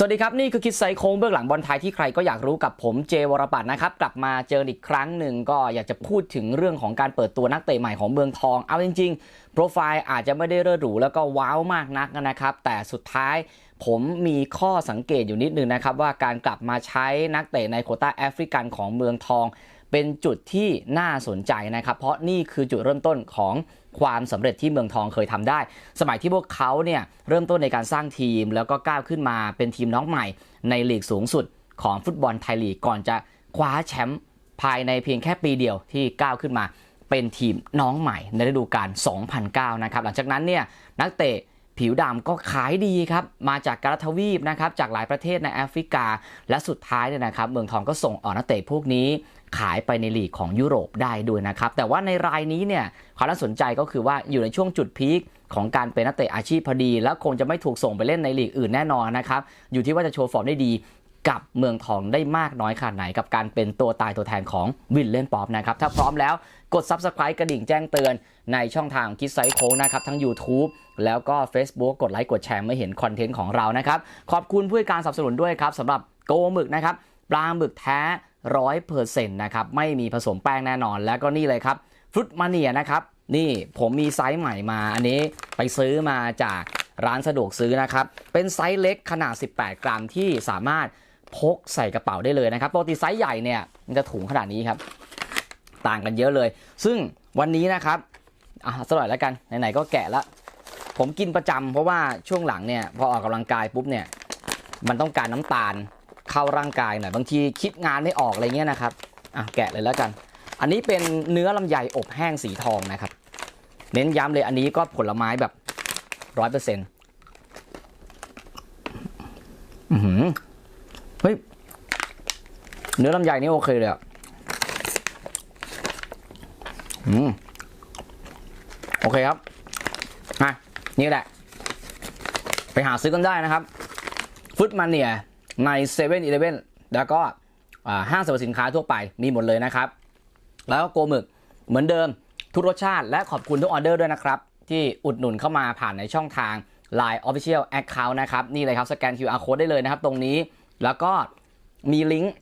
สวัสดีครับ นี่คือคิดไซโค้งเบื้องหลังบอลไทยที่ใครก็อยากรู้กับผมเจวรปัตนะครับ กลับมาเจออีกครั้งหนึ่งก็อยากจะพูดถึงเรื่องของการเปิดตัวนักเตะใหม่ของเมืองทอง เอาจริงๆ โปรไฟล์อาจจะไม่ได้เลิศหรูแล้วก็ว้าวมากนักนะครับ แต่สุดท้ายผมมีข้อสังเกตอยู่นิดนึงนะครับ ว่าการกลับมาใช้นักเตะในโคต้าแอฟริกันของเมืองทอง เป็นจุดที่น่าสนใจนะครับ เพราะนี่คือจุดเริ่มต้นของ ความสำเร็จที่เมืองทองเคยทำได้ สมัยที่พวกเขาเนี่ยเริ่มต้นในการสร้างทีม แล้วก็ก้าวขึ้นมาเป็นทีมน้องใหม่ ในลีกสูงสุดของฟุตบอลไทยลีกก่อนจะคว้าแชมป์ภายในเพียงแค่ปีเดียวที่ก้าวขึ้นมาเป็นทีมน้องใหม่ในฤดูกาล 2009 นะครับ หลังจากนั้นเนี่ยนักเตะผิวดำก็ขายดีครับ มาจากกาลาทวีปนะครับ จากหลายประเทศในแอฟริกา และสุดท้ายเนี่ยนะครับ เมืองทองก็ส่งออกนักเตะพวกนี้ ขายไปในลีกของยุโรปได้ด้วยนะครับ แต่ว่าในรายนี้เนี่ยความน่าสนใจก็คือว่าอยู่ในช่วงจุดพีคของการเป็นนักเตะอาชีพพอดี แล้วคงจะไม่ถูกส่งไปเล่นในลีกอื่นแน่นอนนะครับ อยู่ที่ว่าจะโชว์ฟอร์มได้ดีกับเมืองทองได้มากน้อยขนาดไหน กับการเป็นตัวตายตัวแทนของวินเล่นป๊อปนะครับ ถ้าพร้อมแล้วกด Subscribe กระดิ่งแจ้งเตือนในช่องทางคิดไซโค้งนะครับ ทั้ง YouTube แล้วก็ Facebook กดไลค์กดแชร์ไม่เห็นคอนเทนต์ของเรานะครับ ขอบคุณผู้ให้การสนับสนุนด้วยครับสำหรับโกหมึกนะครับปลาหมึกแท้ ร้อยเปอร์เซ็นต์นะครับ ไม่มีผสมแป้งแน่นอน แล้วก็นี่เลยครับฟรุตมาเนียนะครับ นี่ผมมีไซส์ใหม่มา อันนี้ไปซื้อมาจากร้านสะดวกซื้อนะครับ เป็นไซส์เล็กขนาด 18 กรัมที่สามารถพกใส่กระเป๋าได้เลยนะครับปกติไซส์ใหญ่เนี่ยมันจะถุงขนาดนี้ครับ ต่างกันเยอะเลย ซึ่งวันนี้นะครับอะสลัดแล้วกัน ไหนๆก็แกะแล้ว ผมกินประจำเพราะว่าช่วงหลังเนี่ยพอออกกำลังกายปุ๊บเนี่ยมันต้องการน้ำตาล เข้าร่างกายหน่อยบางทีคิดงานไม่ออกอะไรเงี้ยนะครับอะแกะเลยแล้วกัน อันนี้เป็นเนื้อลำไยอบแห้งสีทองนะครับ เน้นย้ำเลยอันนี้ก็ผลไม้แบบร้อยเปอร์เซ็นต์เฮ้ยเนื้อลำไยนี่โอเคเลยอะอืมโอเคครับอะนี่แหละ ไปหาซื้อกันได้นะครับ ฟุตมันเนี่ย ใน7 e เ e ่ e อแล้วก็ห้างสรรพสินค้าทั่วไปมีหมดเลยนะครับ แล้วก็โกหมึกเหมือนเดิมทุกรสชาติ และขอบคุณทุกออเดอร์ด้วยนะครับ ที่อุดหนุนเข้ามาผ่านในช่องทาง Line Official Account นะครับ นี่เลยครับ สแกน QR Code ได้เลยนะครับ ตรงนี้แล้วก็มีลิงก์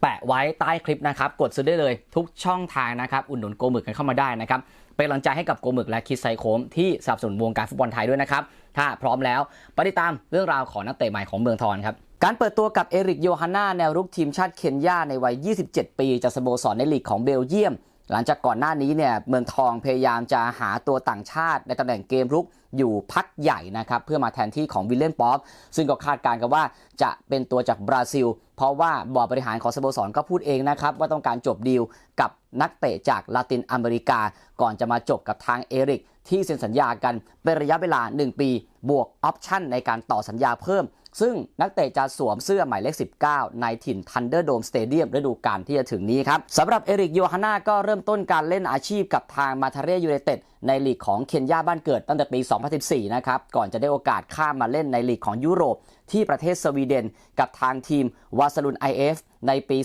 แปะไว้ใต้คลิปนะครับ กดซื้อได้เลยทุกช่องทางนะครับอุดหนุนโกหมึกกันเข้ามาได้นะครับเป็นกำลังใจให้กับโกหมึกและคิดไซโคมที่สนับสนุนวงการฟุตบอลไทยด้วยนะครับถ้าพร้อมแล้วไปติดตามเรื่องราวของนักเตะใหม่ของเมืองทองครับ การเปิดตัวกับเอริกโยฮันนาแนวรุกทีมชาติเคนยาในวัย 27 ปี จากสโมสรในลีกของเบลเยียม หลังจากก่อนหน้านี้เนี่ยเมืองทองพยายามจะหาตัวต่างชาติในตำแหน่งเกมรุกอยู่พักใหญ่นะครับเพื่อมาแทนที่ของวิลเลนป๊อปซึ่งก็คาดการณ์กันว่าจะเป็นตัวจากบราซิล เพราะว่าบอร์ดบริหารของสโมสรก็พูดเองนะครับว่าต้องการจบดีลกับนักเตะจากลาตินอเมริกา ก่อนจะมาจบกับทางเอริกที่เซ็นสัญญากันเป็นระยะเวลา 1 ปี บวกออปชั่นในการต่อสัญญาเพิ่ม ซึ่งนักเตะจะสวมเสื้อหมายเลข 19 ในถิ่น Thunderdome Stadium ฤดูกาลที่จะถึงนี้ครับสำหรับเอริกโยฮาน่าก็เริ่มต้นการเล่นอาชีพกับทางมาทาเรยูไนเต็ดในลีกของเคนยาบ้านเกิดตั้งแต่ปี 2014 นะครับ ก่อนจะได้โอกาสข้ามมาเล่นในลีกของยุโรป ที่ประเทศสวีเดน กับทางทีมวาสลุน IF ในปี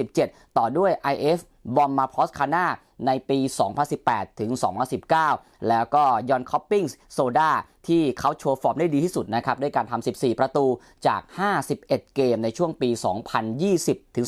2017 ต่อด้วย IF บอมมาพอสคาน่า ในปี 2018 ถึง 2019 แล้วก็ยอนคอปปิ้งโซดาที่เขาโชว์ฟอร์มได้ดีที่สุดนะครับ ด้วยการทำ 14 ประตูจาก 51 เกมในช่วงปี 2020 ถึง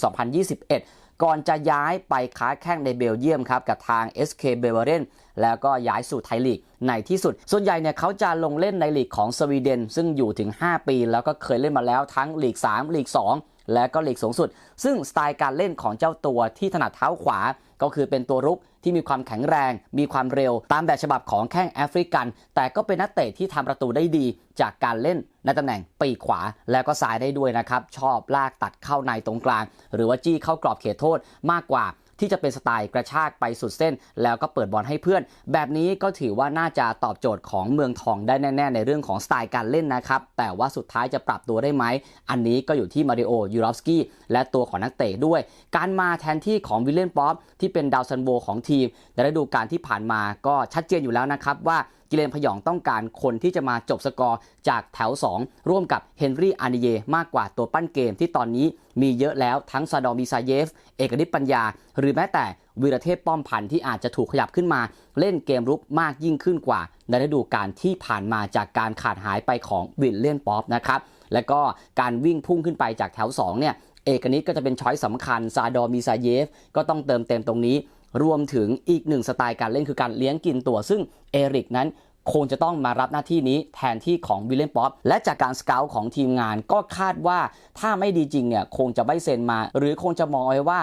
2021 ก่อนจะย้ายไปค้าแข้งในเบลเยียมครับ กับทาง SK b e v e r e n แล้วก็ย้ายสู่ไทยลีกในที่สุด ส่วนใหญ่เนี่ยเขาจะลงเล่นในลีกของสวีเดน ซึ่งอยู่ถึง 5 ปี แล้วก็เคยเล่นมาแล้วทั้งลีก 3 ลีก 2 และก็ลีกสูงสุด ซึ่งสไตล์การเล่นของเจ้าตัวที่ถนัดเท้าขวา ก็คือเป็นตัวรุกที่มีความแข็งแรง มีความเร็วตามแบบฉบับของแข้งแอฟริกัน แต่ก็เป็นนักเตะที่ทำประตูได้ดี จากการเล่นในตำแหน่งปีกขวาแล้วก็ซ้ายได้ด้วยนะครับ ชอบลากตัดเข้าในตรงกลาง หรือว่าจี้เข้ากรอบเขตโทษมากกว่า ที่จะเป็นสไตล์กระชากไปสุดเส้น แล้วก็เปิดบอลให้เพื่อน แบบนี้ก็ถือว่าน่าจะตอบโจทย์ของเมืองทองได้แน่ ๆ ในเรื่องของสไตล์การเล่นนะครับ แต่ว่าสุดท้ายจะปรับตัวได้ไหม อันนี้ก็อยู่ที่มาริโอยูรอฟสกี้และตัวของนักเตะด้วย การมาแทนที่ของวิลเลนป๊อปที่เป็นดาวซันโบของทีมในฤดูกาลที่ผ่านมาก็ชัดเจนอยู่แล้วนะครับว่า กิเลนพยองต้องการคนที่จะมาจบสกอร์จากแถว 2 ร่วมกับเฮนรี่อานิเยมากกว่าตัวปั้นเกมที่ตอนนี้มีเยอะแล้วทั้งซาดอมิซาเยฟ เอกนิปัญญา หรือแม้แต่วีรเทพป้อมพันธ์ที่อาจจะถูกขยับขึ้นมา เล่นเกมรุกมากยิ่งขึ้นกว่า ในฤดูกาลที่ผ่านมาจากการขาดหายไปของวิลเลียนป๊อปนะครับและก็การวิ่งพุ่งขึ้นไปจากแถว2เนี่ยเอกนิตก็จะเป็นช้อยสำคัญซาดอมีซาเยฟ ก็ต้องเติมเต็มตรงนี้ รวมถึงอีกหนึ่งสไตล์การเล่นคือการเลี้ยงกินตัว ซึ่งเอริกนั้นคงจะต้องมารับหน้าที่นี้แทนที่ของวิลเลนป๊อปและจากการสเกลของทีมงานก็คาดว่าถ้าไม่ดีจริงเนี่ยคงจะไม่เซ็นมา หรือคงจะมองไว้ว่า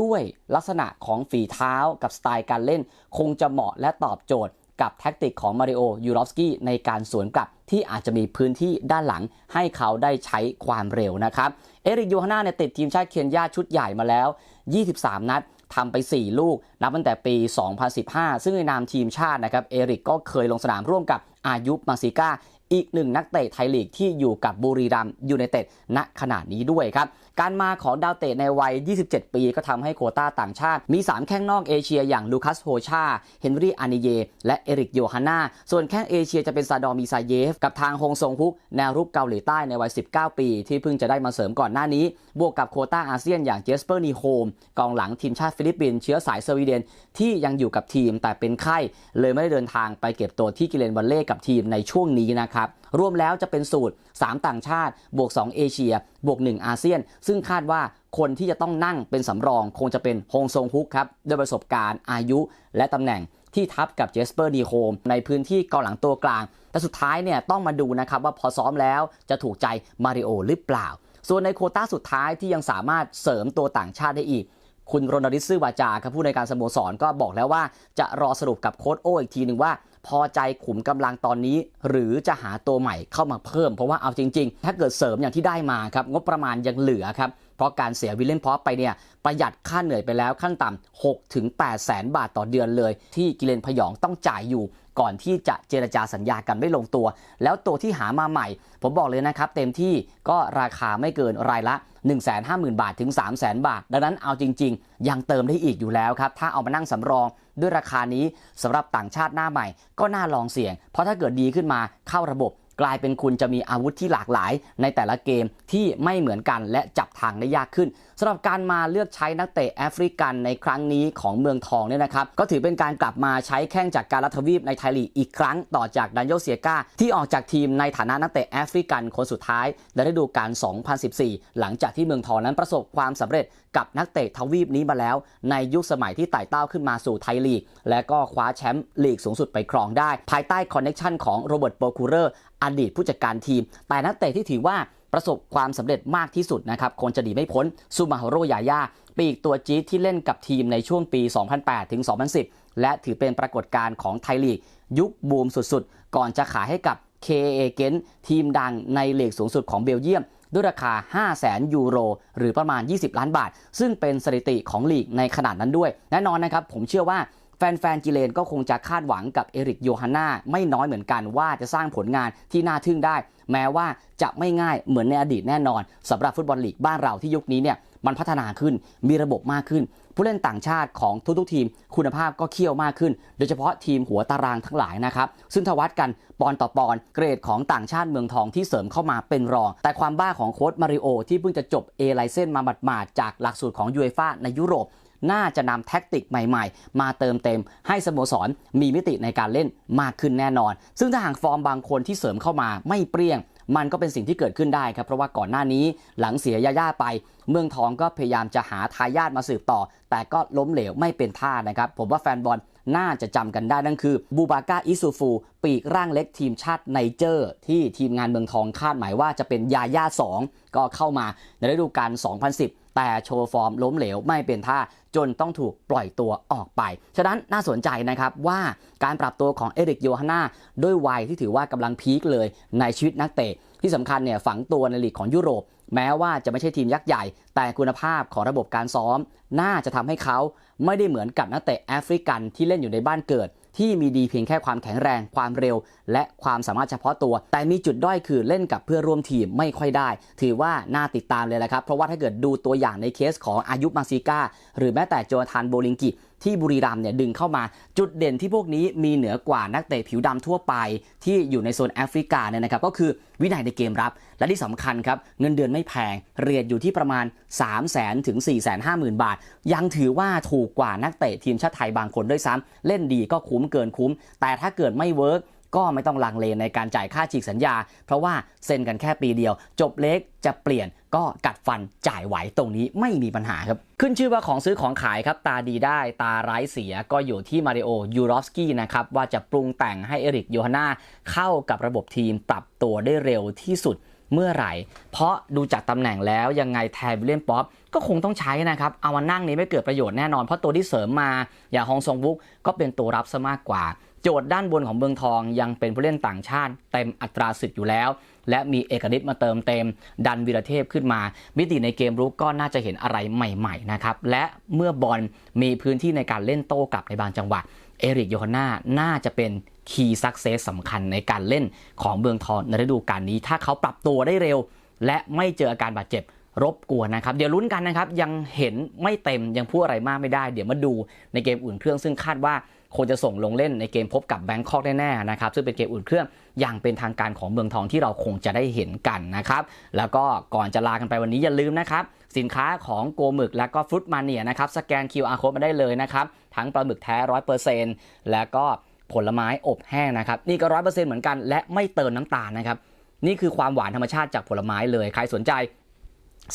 ด้วยลักษณะของฝีเท้ากับสไตล์การเล่น คงจะเหมาะและตอบโจทย์กับแท็กติกของมาริโอ ยูรอฟสกี้ในการสวนกลับที่อาจจะมีพื้นที่ด้านหลังให้เขาได้ใช้ความเร็วนะครับ เอริกโยฮาน่าเนี่ยติดทีมชาติเคนยาชุดใหญ่มาแล้ว 23 นัด ทำไป 4 ลูก นับตั้งแต่ปี 2015 ซึ่งในนามทีมชาตินะครับเอริกก็เคยลงสนามร่วมกับอายุมาซิก้าอีกหนึ่งนักเตะไทยลีกที่อยู่กับบุรีรัมยูไนเต็ดณขณะนี้ด้วยครับ การมาของดาวเตะในวัย 27 ปีก็ทำให้โควต้าต่างชาติ มี 3 แข้งนอกเอเชียอย่างลูคัสโฮชา เฮนรี่อานิเย และเอริกโยฮาน่า ส่วนแข้งเอเชียจะเป็นซาดอมีซาเยฟ กับทางฮงซงฮุก แนวรุกเกาหลีใต้ในวัย 19 ปี ที่เพิ่งจะได้มาเสริมก่อนหน้านี้ บวกกับโควต้าอาเซียนอย่างเจสเปอร์นีโฮมกองหลังทีมชาติฟิลิปปินส์เชื้อสายสวีเดนที่ยังอยู่กับทีมแต่เป็นไข้เลยไม่ได้เดินทางไปเก็บตัวที่กิเลนวัลเล่กับทีมในช่วงนี้นะครับรวมแล้วจะเป็นสูตร 3 ต่างชาติ บวก 2 เอเชีย บวก 1 อาเซียน ซึ่งคาดว่าคนที่จะต้องนั่งเป็นสำรองคงจะเป็นฮงซงฮุกครับด้วยประสบการณ์อายุและตำแหน่งที่ทับกับเจสเปอร์ดีโฮมในพื้นที่กองหลังตัวกลาง แต่สุดท้ายเนี่ยต้องมาดูนะครับว่าพอซ้อมแล้วจะถูกใจมาริโอหรือเปล่า ส่วนในโคต้าสุดท้ายที่ยังสามารถเสริมตัวต่างชาติได้อีก คุณรณริศซื่อวาจาครับผู้ในการสโมสรก็บอกแล้วว่าจะรอสรุปกับโค้ชโออีกทีหนึ่งว่า พอใจขุมกำลังตอนนี้ หรือจะหาตัวใหม่เข้ามาเพิ่ม เพราะว่าเอาจริง ๆ ถ้าเกิดเสริมอย่างที่ได้มาครับงบประมาณยังเหลือครับเพราะการเสียวิลเลนพอปไปเนี่ยประหยัดค่าเหนื่อยไปแล้วขั้นต่ำ6ถึง8แสนบาทต่อเดือนเลย ที่กิเลนพยองต้องจ่ายอยู่ก่อนที่จะเจรจาสัญญากันไม่ลงตัว แล้วตัวที่หามาใหม่ ผมบอกเลยนะครับ เต็มที่ก็ราคาไม่เกินรายละ150,000 บาทถึง 300,000 บาท ดังนั้นเอาจริง ๆ ยังเติมได้อีกอยู่แล้วครับ ถ้าเอามานั่งสำรองด้วยราคานี้สำหรับต่างชาติหน้าใหม่ ก็น่าลองเสี่ยง เพราะถ้าเกิดดีขึ้นมาเข้าระบบ กลายเป็นคุณจะมีอาวุธที่หลากหลายในแต่ละเกมที่ไม่เหมือนกันและจับทางได้ยากขึ้นสำหรับการมาเลือกใช้นักเตะแอฟริกันในครั้งนี้ของเมืองทองเนี่ยนะครับก็ถือเป็นการกลับมาใช้แข้งจากการรัฐวีปในไทยลีกอีกครั้งต่อจากดันโยเซียกาที่ออกจากทีมในฐานะนักเตะแอฟริกันคนสุดท้ายในฤดูกาล 2014 หลังจากที่เมืองทองนั้นประสบความสำเร็จกับนักเตะทวีปนี้มาแล้ว ในยุคสมัยที่ไต่เต้าขึ้นมาสู่ไทยลีก และก็คว้าแชมป์ลีกสูงสุดไปครองได้ ภายใต้คอนเน็ชันของโรเบิร์ตโปคูเรอร์ อดีตผู้จัดการทีม แต่นักเตะที่ถือว่าประสบความสำเร็จมากที่สุดนะครับคงจะดีไม่พ้นซูมาฮโรยาย่าปีกตัวจี๊ดที่เล่นกับทีมในช่วงปี 2008 ถึง 2010 และถือเป็นปรากฏการณ์ของไทยลีก ยุคบูมสุดๆ ก่อนจะขายให้กับ KA เกนทีมดังในเลีกสูงสุดของเบลเยียม ด้วยราคา 5 0 0แสนยูโร หรือประมาณ 20 ล้านบาท ซึ่งเป็นสถิติของลีกในขนาดนั้นด้วย แน่นอนนะครับ ผมเชื่อว่า แฟนๆกิเลนก็คงจะคาดหวังกับเอริกโยฮาน่าไม่น้อยเหมือนกันว่าจะสร้างผลงานที่น่าทึ่งได้ แม้ว่าจะไม่ง่ายเหมือนในอดีตแน่นอนสำหรับฟุตบอลลีกบ้านเราที่ยุคนี้เนี่ยมันพัฒนาขึ้นมีระบบมากขึ้น ผู้เล่นต่างชาติของทุกๆทีม คุณภาพก็เคี่ยวมากขึ้น โดยเฉพาะทีมหัวตารางทั้งหลายนะครับซึ่งทวัดกันปอนต่อปอนเกรดของต่างชาติเมืองทองที่เสริมเข้ามาเป็นรอง แต่ความบ้าของโค้ชมาริโอที่เพิ่งจะจบ A ไลเซนมาหมาดๆจากหลักสูตรของยูเอฟ่าในยุโรป น่าจะนำแท็กติกใหม่ๆ มาเติมเต็ม ให้สโมสรมีมิติในการเล่นมากขึ้นแน่นอน ซึ่งถ้าหากฟอร์มบางคนที่เสริมเข้ามาไม่เปรี้ยง มันก็เป็นสิ่งที่เกิดขึ้นได้ครับ เพราะว่าก่อนหน้านี้หลังเสียยาย่าไป เมืองทองก็พยายามจะหาทายาทมาสืบต่อ แต่ก็ล้มเหลวไม่เป็นท่านะครับผมว่าแฟนบอลน่าจะจำกันได้นั่นคือบูบาก้าอิซูฟู ปีกร่างเล็กทีมชาติไนเจอร์ ที่ทีมงานเมืองทองคาดหมายว่าจะเป็นยาย่า2ก็เข้ามาในฤดูกาล2010 แต่โชว์ฟอร์มล้มเหลวไม่เป็นท่าจนต้องถูกปล่อยตัวออกไป ฉะนั้นน่าสนใจนะครับว่าการปรับตัวของเอริกโยฮาน่าด้วยวัยที่ถือว่ากำลังพีคเลยในชีวิตนักเตะ ที่สำคัญเนี่ยฝังตัวในลีกของยุโรป แม้ว่าจะไม่ใช่ทีมยักษ์ใหญ่ แต่คุณภาพของระบบการซ้อม น่าจะทำให้เขาไม่ได้เหมือนกับนักเตะแอฟริกันที่เล่นอยู่ในบ้านเกิด ที่มีดีเพียงแค่ความแข็งแรง ความเร็ว และความสามารถเฉพาะตัว แต่มีจุดด้อยคือเล่นกับเพื่อร่วมทีมไม่ค่อยได้ ถือว่าน่าติดตามเลยแหละครับ เพราะว่าถ้าเกิดดูตัวอย่างในเคสของอายุมาซิก้า หรือแม้แต่โจทานโบลิงกิที่บุรีรัมย์เนี่ยดึงเข้ามาจุดเด่นที่พวกนี้มีเหนือกว่านักเตะผิวดำทั่วไป ที่อยู่ในโซนแอฟริกาเนี่ยนะครับก็คือวินัยในเกมรับ และที่สำคัญครับเงินเดือนไม่แพงเรียนอยู่ที่ประมาณ 3 0 0 0 0 0ถึง 4 5 0 0 0 0 บาท ยังถือว่าถูกกว่านักเตะทีมชาติไทยบางคนด้วยซ้ำเล่นดีก็คุ้มเกินคุ้ม แต่ถ้าเกิดไม่เวิร์ก ก็ไม่ต้องลังเลในการจ่ายค่าฉีกสัญญา เพราะว่าเซ็นกันแค่ปีเดียว จบเล็กจะเปลี่ยนก็กัดฟันจ่ายไหวตรงนี้ไม่มีปัญหาครับ ขึ้นชื่อว่าของซื้อของขายครับ ตาดีได้ตาร้ายเสียก็อยู่ที่มาริโอยูรอฟสกี้นะครับ ว่าจะปรุงแต่งให้เอริกโยฮาน่าเข้ากับระบบทีมปรับตัวได้เร็วที่สุดเมื่อไหร่ เพราะดูจากตำแหน่งแล้วยังไงแทนวิลเลียนป๊อปก็คงต้องใช้นะครับ เอามานั่งนี้ไม่เกิดประโยชน์แน่นอน เพราะตัวที่เสริมมาอย่างฮองซงวุกก็เป็นตัวรับซะมากกว่า โจทย์ด้านบนของเมืองทองยังเป็นผู้เล่นต่างชาติ เต็มอัตราสิทธิ์อยู่แล้ว และมีเอกนิตมาเติมเต็ม ดันวีรเทพขึ้นมา มิติในเกมรุกก็น่าจะเห็นอะไรใหม่ๆนะครับและเมื่อบอลมีพื้นที่ในการเล่นโต้กลับในบางจังหวะเอริกโยฮาน่าน่าจะเป็นคีย์ซักเซสสำคัญในการเล่นของเมืองทองในฤดูกาลนี้ ถ้าเขาปรับตัวได้เร็ว และไม่เจออาการบาดเจ็บรบกวนนะครับ เดี๋ยวลุ้นกันนะครับ ยังเห็นไม่เต็มยังพูดอะไรมากไม่ได้ เดี๋ยวมาดูในเกมอุ่นเครื่องซึ่งคาดว่า คงจะส่งลงเล่นในเกมพบกับแบงคอกแน่ๆนะครับซึ่งเป็นเกมอุ่นเครื่องอย่างเป็นทางการของเมืองทองที่เราคงจะได้เห็นกันนะครับ แล้วก็ก่อนจะลากันไปวันนี้อย่าลืมนะครับ สินค้าของโกหมึกและก็ฟรุตมาเนียนะครับสแกน QR code มาได้เลยนะครับ ทั้งปลาหมึกแท้ร้อยเปอร์เซ็นต์แล้วก็ผลไม้อบแห้งนะครับ นี่ก็ร้อยเปอร์เซ็นต์เหมือนกันและไม่เติมน้ำตาลนะครับ นี่คือความหวานธรรมชาติจากผลไม้เลย ใครสนใจ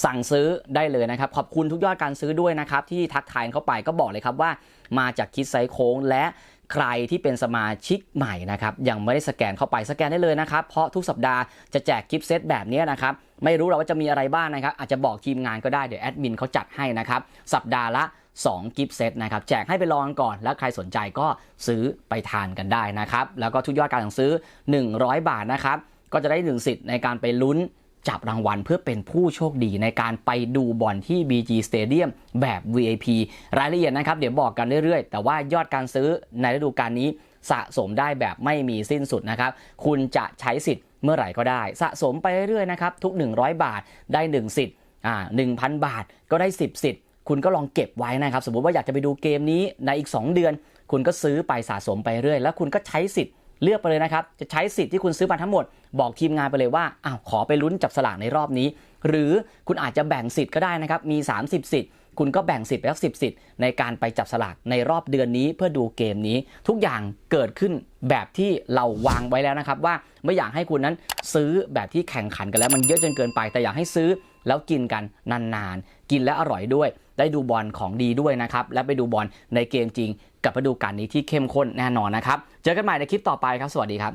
สั่งซื้อได้เลยนะครับ ขอบคุณทุกยอดการซื้อด้วยนะครับ ที่ทักทายเข้าไปก็บอกเลยครับว่า มาจากคิดไซโค้งและใครที่เป็นสมาชิกใหม่นะครับยังไม่ได้สแกนเข้าไปสแกนได้เลยนะครับ เพราะทุกสัปดาห์จะแจกกิฟต์เซตแบบนี้นะครับไม่รู้หรอกว่าจะมีอะไรบ้างนะครับ อาจจะบอกทีมงานก็ได้เดี๋ยวแอดมินเขาจัดให้นะครับ สัปดาห์ละ 2 กิฟต์เซตนะครับ แจกให้ไปลองก่อน แล้วใครสนใจก็ซื้อไปทานกันได้นะครับ แล้วก็ทุกยอดการสั่งซื้อ 100 บาทนะครับก็จะได้หนึ่งสิทธิ์ในการไปลุ้น จับรางวัลเพื่อเป็นผู้โชคดีในการไปดูบอลที่ BG Stadium แบบ VIP รายละเอียดนะครับ เดี๋ยวบอกกันเรื่อยๆ แต่ว่ายอดการซื้อในฤดูกาลนี้สะสมได้แบบไม่มีสิ้นสุดนะครับ คุณจะใช้สิทธิ์เมื่อไหร่ก็ได้ สะสมไปเรื่อยๆนะครับ ทุก 100 บาทได้ 1 สิทธิ์อ่า1,000 บาทก็ได้ 10 สิทธิ์ คุณก็ลองเก็บไว้นะครับ สมมติว่าอยากจะไปดูเกมนี้ในอีก 2 เดือน คุณก็ซื้อไปสะสมไปเรื่อย แล้วคุณก็ใช้สิทธิ์ เลือกไปเลยนะครับ จะใช้สิทธิ์ที่คุณซื้อมาทั้งหมด บอกทีมงานไปเลยว่าอ้าวขอไปลุ้นจับสลากในรอบนี้ หรือคุณอาจจะแบ่งสิทธิ์ก็ได้นะครับ มี 30 สิทธิ์ คุณก็แบ่งสิทธิ์ไปสักสิสิทธิ์ในการไปจับสลากในรอบเดือนนี้เพื่อดูเกมนี้ ทุกอย่างเกิดขึ้นแบบที่เราวางไว้แล้วนะครับ ว่าไม่อยากให้คุณนั้นซื้อแบบที่แข่งขันกันแล้วมันเยอะจนเกินไป แต่อยากให้ซื้อแล้วกินกันนานๆ กินและอร่อยด้วย ได้ดูบอลของดีด้วยนะครับ และไปดูบอลในเกมจริง กับฤดูกาลนี้ที่เข้มข้นแน่นอนนะครับ เจอกันใหม่ในคลิปต่อไปครับ สวัสดีครับ